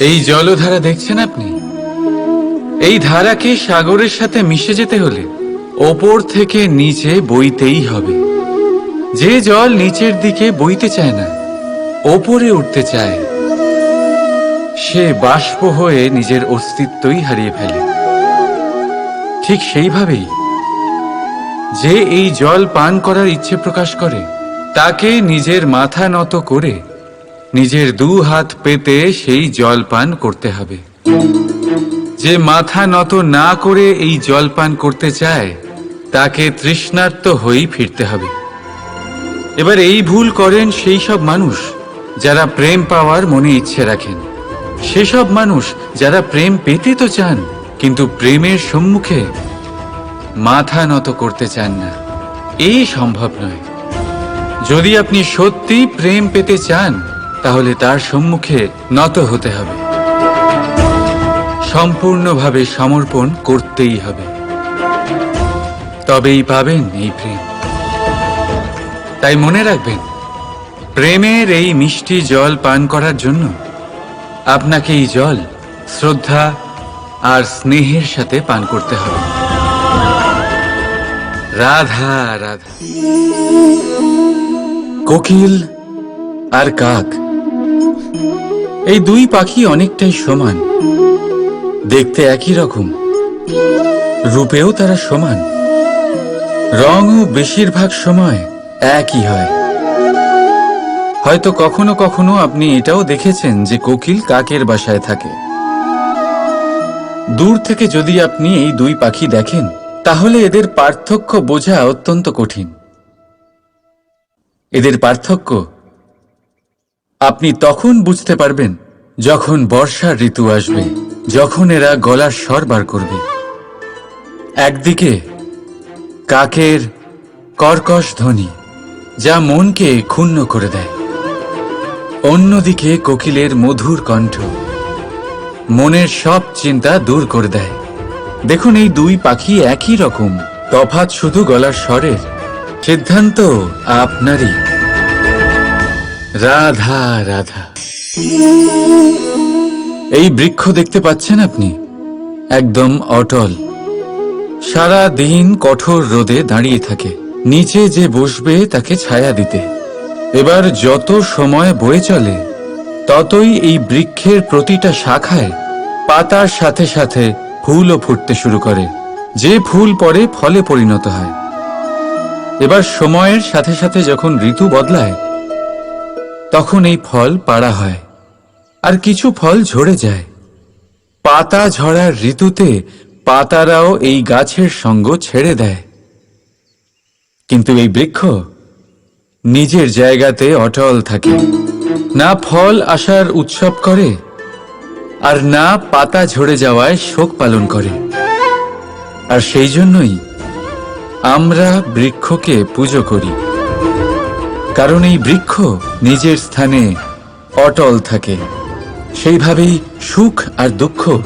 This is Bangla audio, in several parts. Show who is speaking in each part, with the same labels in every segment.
Speaker 1: এই জলধারা দেখছেন আপনি? এই ধারাকে সাগরের সাথে মিশে যেতে হলে ওপর থেকে নিচে বইতেই হবে। যে জল নিচের দিকে বইতে চায় না, ওপরে উঠতে চায়। সে বাষ্প হয়ে নিজের অস্তিত্বই হারিয়ে ফেলে। ঠিক সেইভাবেই যে এই জল পান করার ইচ্ছে প্রকাশ করে, তাকে নিজের মাথা নত করে নিজের দু হাত পেতে সেই জল পান করতে হবে। যে মাথা নত না করে এই জল পান করতে চায়, তাকে তৃষ্ণার্ত হয়েই ফিরতে হবে। এবার এই ভুল করেন সেই সব মানুষ যারা প্রেম পাওয়ার মনে ইচ্ছে রাখেন। সেসব মানুষ যারা প্রেম পেতে তো চান, কিন্তু প্রেমের সম্মুখে মাথা নত করতে চান না। এই সম্ভব নয়। যদি আপনি সত্যি প্রেম পেতে চান তাহলে তার সম্মুখে নত হতে হবে। সম্পূর্ণভাবে সমর্পণ করতেই হবে। তবেই পাবেন এই প্রেম। তাই মনে রাখবেন, প্রেমের এই মিষ্টি জল পান করার জন্য আপনাকে এই জল, শ্রদ্ধা আর স্নেহের সাথে পান করতে হবে। রাধা রাধা। কোকিল আর কাক এই দুই পাখি অনেকটাই সমান। দেখতে একই রকম। রূপেও তারা সমান। রঙও বেশিরভাগ সময় একই হয়। হয়তো কখনো কখনো আপনি এটাও দেখেছেন যে কোকিল কাকের বাসায় থাকে। দূর থেকে যদি আপনি এই দুই পাখি দেখেন, তাহলে এদের পার্থক্য বোঝা অত্যন্ত কঠিন। এদের পার্থক্য আপনি তখন বুঝতে পারবেন যখন বর্ষার ঋতু আসবে, যখন এরা গলার স্বর বার করবে। একদিকে কাকের কর্কশ ধ্বনি, যা মনকে ক্ষুণ্ণ করে দেয়। অন্যদিকে কোকিলের মধুর কণ্ঠ, মনের সব চিন্তা দূর করে দেয়। দেখুন, এই দুই পাখি একই রকম। তফাৎ শুধু গলার স্বরের। সিদ্ধান্ত আপনারই। রাধা রাধা। এই বৃক্ষ দেখতে পাচ্ছেন আপনি? একদম অটল। সারা দিন কঠোর রোদে দাঁড়িয়ে থাকে। নিচে যে বসবে তাকে ছায়া দিতে। এবার যত সময় বয়ে চলে, ততই এই বৃক্ষের প্রতিটা শাখায় পাতার সাথে সাথে ফুলও ফুটতে শুরু করে। যে ফুল পরে ফলে পরিণত হয়। এবার সময়ের সাথে সাথে যখন ঋতু বদলায় তখন এই ফল পাড়া হয়, আর কিছু ফল ঝরে যায়। পাতা ঝরার ঋতুতে পাতারাও এই গাছের সঙ্গ ছেড়ে দেয়। কিন্তু এই বৃক্ষ নিজের জায়গাতে অটল থাকে, না ফল আসার উৎসব করে, আর না পাতা ঝরে যাওয়ায় শোক পালন করে। আর সেই জন্যই আমরা বৃক্ষকে পুজো করি। কারণ এই বৃক্ষ নিজের স্থানে অটল থাকে। সেইভাবেই সুখ আর দুঃখ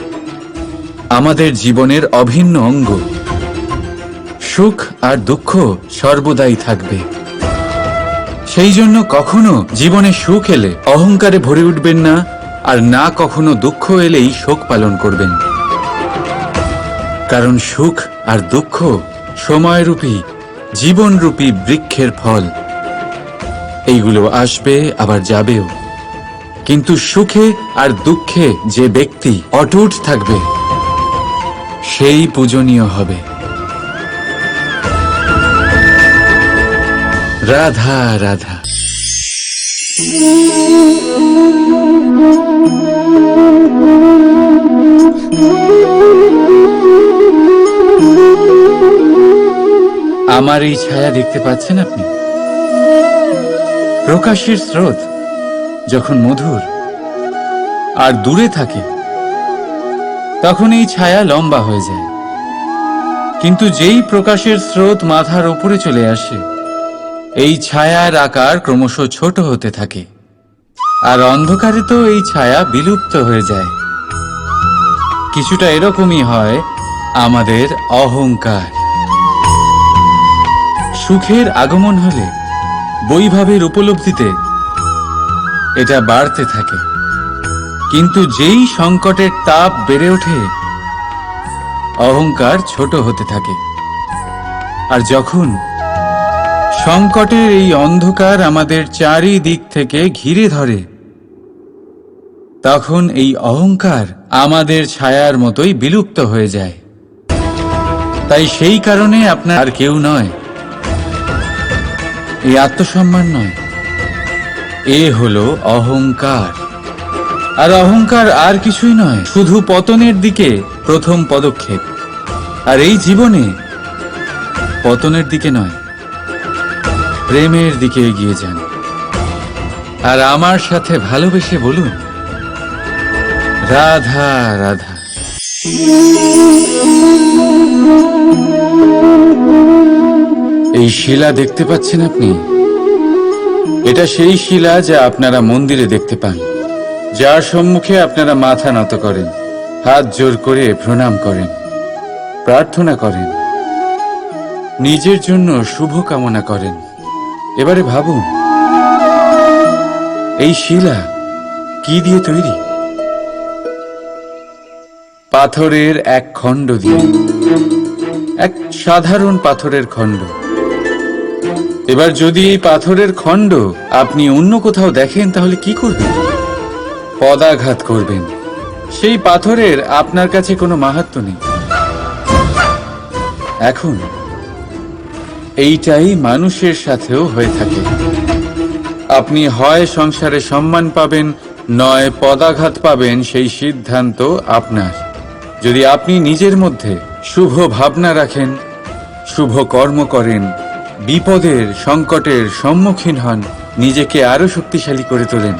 Speaker 1: আমাদের জীবনের অভিন্ন অঙ্গ। সুখ আর দুঃখ সর্বদাই থাকবে। সেই জন্য কখনো জীবনে সুখ এলে অহংকারে ভরে উঠবেন না, আর না কখনো দুঃখ এলেই শোক পালন করবেন। কারণ সুখ আর দুঃখ সময়রূপী, জীবনরূপী বৃক্ষের ফল। এইগুলো আসবে, আবার যাবেও। কিন্তু সুখে আর দুঃখে যে ব্যক্তি অটুট থাকবে, সেই পূজনীয় হবে। রাধা রাধা। আমার এই ছায়া দেখতে পাচ্ছেন আপনি? প্রকাশের স্রোত যখন মধুর আর দূরে থাকে, তখন এই ছায়া লম্বা হয়ে যায়। কিন্তু যেই প্রকাশের স্রোত মাথার উপরে চলে আসে, এই ছায়ার আকার ক্রমশ ছোট হতে থাকে আর অন্ধকারে তো এই ছায়া বিলুপ্ত হয়ে যায়। কিছুটা এরকমই হয় আমাদের অহংকার। সুখের আগমন হলে বৈভাবের উপলব্ধিতে এটা বাড়তে থাকে। কিন্তু যেই সংকটের তাপ বেড়ে ওঠে, অহংকার ছোট হতে থাকে। আর যখন সংকটের এই অন্ধকার আমাদের চারিদিক থেকে ঘিরে ধরে, তখন এই অহংকার আমাদের ছায়ার মতোই বিলুপ্ত হয়ে যায়। তাই সেই কারণে আপনার আর কেউ নয়। এই আত্মসম্মান নয়। এ হলো অহংকার। আর অহংকার আর কিছুই নয়, শুধু পতনের দিকে প্রথম পদক্ষেপ। আর এই জীবনে পতনের দিকে নয়, প্রেমের দিকে এগিয়ে যান। আর আমার সাথে ভালোবেসে বলুন, রাধা রাধা। এই শিলা দেখতে পাচ্ছেন আপনি? এটা সেই শিলা যা আপনারা মন্দিরে দেখতে পান, যার সম্মুখে আপনারা মাথা নত করেন, হাত জোর করে প্রণাম করেন, প্রার্থনা করেন, নিজের জন্য শুভ কামনা করেন। এবারে ভাবুন, এই শিলা কি দিয়ে তৈরি? পাথরের এক খণ্ড দিয়ে, এক সাধারণ পাথরের খণ্ড। এবার যদি এই পাথরের খণ্ড আপনি অন্য কোথাও দেখেন, তাহলে কি করবেন? পদাঘাত করবেন। সেই পাথরের আপনার কাছে কোনো মাহাত্ম নেই। এখন, এইটাই মানুষের সাথেও হয়ে থাকে। আপনি হয় সংসারে সম্মান পাবেন, নয় পদাঘাত পাবেন, সেই সিদ্ধান্ত আপনার। যদি আপনি নিজের মধ্যে শুভ ভাবনা রাখেন, শুভ কর্ম করেন বিপদের সংকটের সম্মুখীন হন, নিজেকে আরও শক্তিশালী করে তোলেন।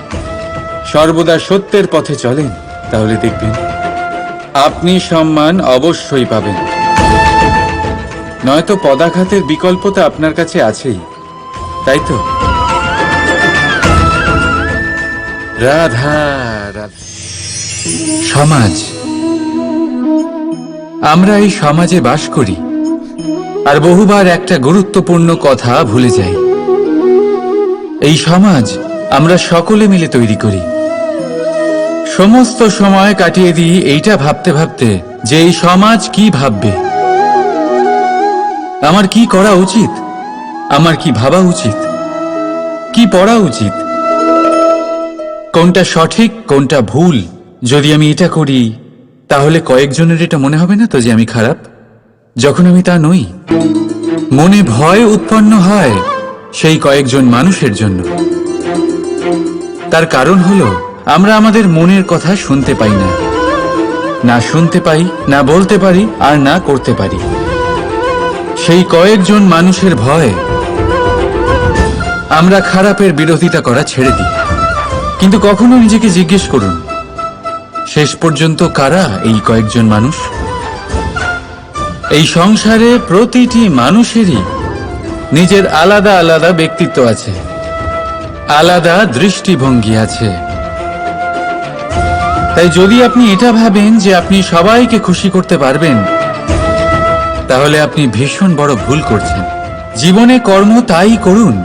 Speaker 1: সর্বদা সত্যের পথে চলেন, তাহলে দেখবেন আপনি সম্মান অবশ্যই পাবেন। নয়তো পদাঘাতের বিকল্প তো আপনার কাছে আছেই, তাই তো? রাধা সমাজ। আমরা এই সমাজে বাস করি। আর বহুবার একটা গুরুত্বপূর্ণ কথা ভুলে যাই। এই সমাজ আমরা সকলে মিলে তৈরি করি। সমস্ত সময় কাটিয়ে দিই এইটা ভাবতে ভাবতে যে এই সমাজ কি ভাববে। আমার কি করা উচিত? আমার কি ভাবা উচিত? কি পড়া উচিত? কোনটা সঠিক, কোনটা ভুল? যদি আমি এটা করি, তাহলে কয়েকজনের এটা মনে হবে না তো যে আমি খারাপ? যখন আমি তা নই, মনে ভয় উৎপন্ন হয় সেই কয়েকজন মানুষের জন্য। তার কারণ হল, আমরা আমাদের মনের কথা শুনতে পাই না। না শুনতে পাই, না বলতে পারি, আর না করতে পারি। সেই কয়েকজন মানুষের ভয়, আমরা খারাপের বিরোধিতা করা ছেড়ে দিই। কিন্তু কখনো নিজেকে জিজ্ঞেস করুন, শেষ পর্যন্ত কারা এই কয়েকজন মানুষ? এই সংসারে প্রতিটি মানুষেরই নিজের আলাদা আলাদা ব্যক্তিত্ব আছে, আলাদা দৃষ্টিভঙ্গি আছে। তাই যদি আপনি এটা ভাবেন যে আপনি সবাইকে খুশি করতে পারবেন, তাহলে আপনি ভীষণ বড় ভুল করছেন। জীবনে কর্ম তাই করুন,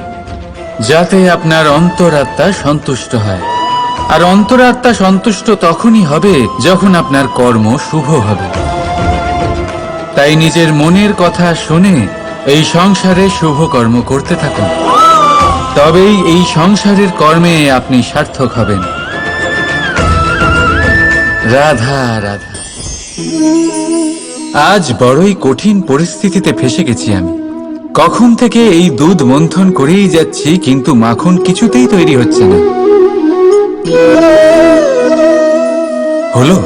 Speaker 1: যাতে আপনার অন্তরাত্মা সন্তুষ্ট হয়। আর অন্তরাত্মা সন্তুষ্ট তখনই হবে যখন আপনার কর্ম শুভ হবে। তাই নিজের মনের কথা শুনে এই সংসারে শুভ কর্ম করতে থাকুন। তবেই এই সংসারের কর্মে আপনি সার্থক হবেন। রাধা রাধা। আজ বড়ই কঠিন পরিস্থিতিতে ফেসে গেছি আমি। কখন থেকে এই দুধ মন্থন করেই যাচ্ছি, কিন্তু মাখন কিছুতেই তৈরি হচ্ছে না। হলো?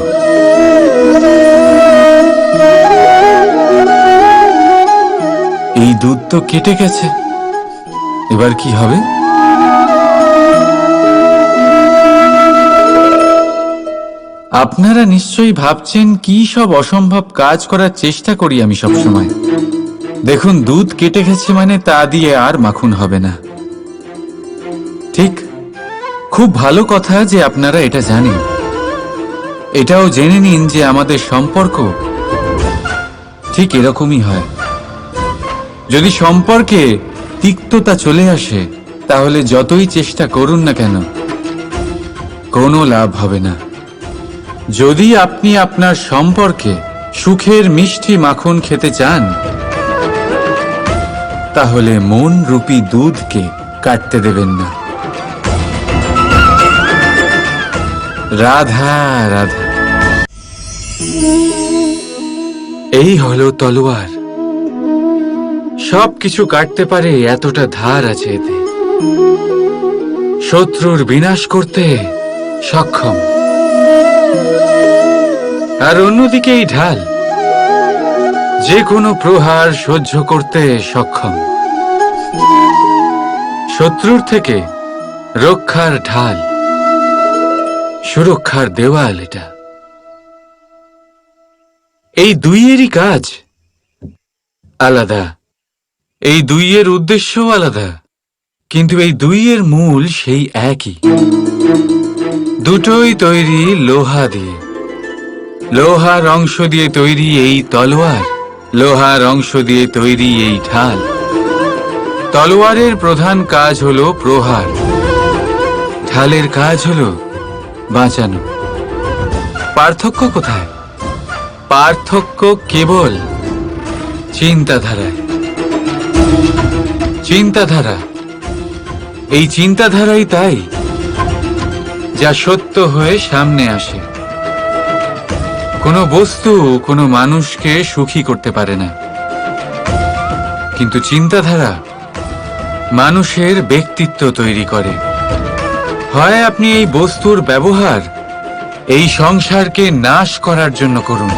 Speaker 1: দুধ তো কেটে গেছে। এবার কি হবে? আপনারা নিশ্চয়ই ভাবছেন কি সব অসম্ভব কাজ করার চেষ্টা করি আমি সব সময় দেখুন, দুধ কেটে গেছে মানে তা দিয়ে আর মাখন হবে না। ঠিক, খুব ভালো কথা যে আপনারা এটা জানেন। এটাও জেনে নিন যে আমাদের সম্পর্ক ঠিক এরকমই হয়। যদি সম্পর্কে তিক্ততা চলে আসে, তাহলে যতই চেষ্টা করুন না কেন, কোনো লাভ হবে না। যদি আপনি আপনার সম্পর্কে সুখের মিষ্টি মাখন খেতে চান, তাহলে মন রূপী দুধকে কাটতে দেবেন না। রাধা রাধা। এই হলো তলোয়ার। সব কিছু কাটতে পারে, এতটা ধার আছে এতে। শত্রুর বিনাশ করতে সক্ষম। আর অন্যদিকে এই ঢাল যে কোনো প্রহার সহ্য করতে সক্ষম। শত্রুর থেকে রক্ষার ঢাল, সুরক্ষার দেওয়াল এটা। এই দুইয়েরই কাজ আলাদা। এই দুইয়ের উদ্দেশ্যও আলাদা, কিন্তু এই দুইয়ের মূল সেই একই। দুটোই তৈরি লোহা দিয়ে। লোহার অংশ দিয়ে তৈরি এই তলোয়ার লোহার অংশ দিয়ে তৈরি এই ঢাল। তলোয়ারের প্রধান কাজ হলো প্রহার। ঢালের কাজ হলো বাঁচানো। পার্থক্য কোথায়? পার্থক্য কেবল চিন্তাধারায়। চিন্তাধারা। এই চিন্তাধারাই তাই, যা সত্য হয়ে সামনে আসে। কোনো বস্তু কোনো মানুষকে সুখী করতে পারে না। কিন্তু চিন্তাধারা মানুষের ব্যক্তিত্ব তৈরি করে। হয় আপনি এই বস্তুর ব্যবহার এই সংসারকে নাশ করার জন্য করুন,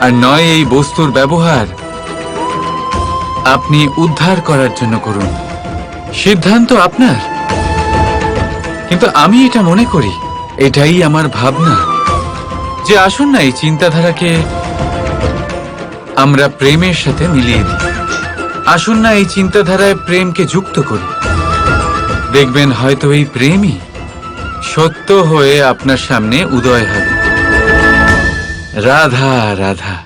Speaker 1: আর নয় এই বস্তুর ব্যবহার আপনি উদ্ধার করার জন্য করুন। সিদ্ধান্ত আপনার। কিন্তু আমি এটা মনে করি, এটাই আমার ভাবনা। যে আসুন না এই চিন্তাধারাকে আমরা প্রেমের সাথে মিলিয়ে দিই। আসুন না এই চিন্তাধারায় প্রেমকে যুক্ত করি। দেখবেন হয়তো এই প্রেমই সত্য হয়ে আপনার সামনে উদয় হবে। রাধা রাধা।